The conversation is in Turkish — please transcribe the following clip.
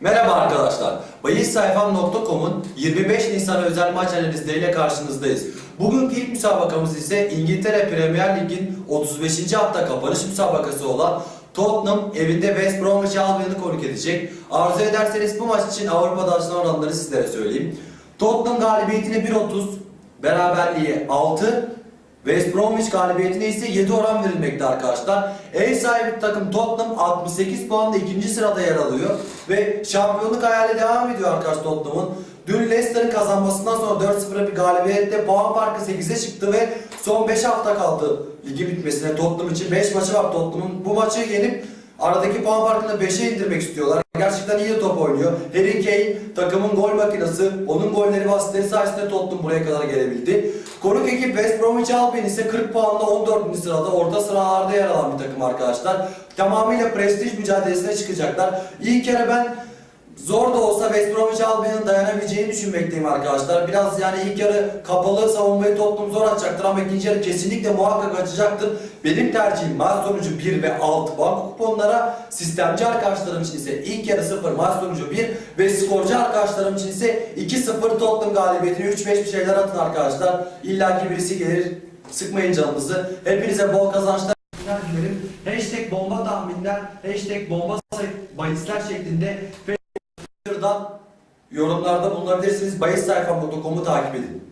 Merhaba arkadaşlar. Bayissayfam.com'un 25 Nisan özel maç analizleriyle karşınızdayız. Bugünkü ilk müsabakamız ise İngiltere Premier Lig'in 35. hafta kapanış müsabakası olan Tottenham evinde West Bromwich Albion'u konuk edecek. Arzu ederseniz bu maç için Avrupa'da açılan oranları sizlere söyleyeyim. Tottenham galibiyetine 1.30, beraberliğe 6, West Bromwich galibiyetine ise 7 oran verilmekte arkadaşlar. Ev sahibi takım Tottenham 68 puanla ikinci sırada yer alıyor. Ve şampiyonluk hayali devam ediyor arkadaşlar Tottenham'ın. Dün Leicester'ın kazanmasından sonra 4-0'a bir galibiyetle puan farkı 8'e çıktı ve son 5 hafta kaldı ligi bitmesine Tottenham için. 5 maçı var Tottenham'ın. Bu maçı yenip aradaki puan farkını 5'e indirmek istiyorlar. Gerçekten iyi top oynuyor. Harry Kane takımın gol makinesi. Onun golleri ve asistleri sayesinde Tottenham buraya kadar gelebildi. Konuk ekip West Bromwich Albion ise 40 puanla 14. sırada orta sıralarda yer alan bir takım arkadaşlar. Tamamıyla prestij mücadelesine çıkacaklar. İlk kere ben Zor da olsa West Bromwich dayanabileceğini düşünmekteyim arkadaşlar. Biraz yani ilk yarı kapalı savunmayı Tottenham zor atacaktır ama ikinci yarı kesinlikle muhakkak açacaktır. Benim tercihim maç sonucu 1 ve 6 banko kuponlara. Sistemci arkadaşlarım için ise ilk yarı 0 maç sonucu 1 ve skorcu arkadaşlarım için ise 2-0 Tottenham galibiyetini 3-5 bir şeyler atın arkadaşlar. İlla ki birisi gelir sıkmayın canınızı. Hepinize bol kazançlar dilerim. Hashtag bomba tahminler, hashtag bomba bahisler şeklinde Twitter'dan yorumlarda bulunabilirsiniz. Bayissayfam.com'u takip edin.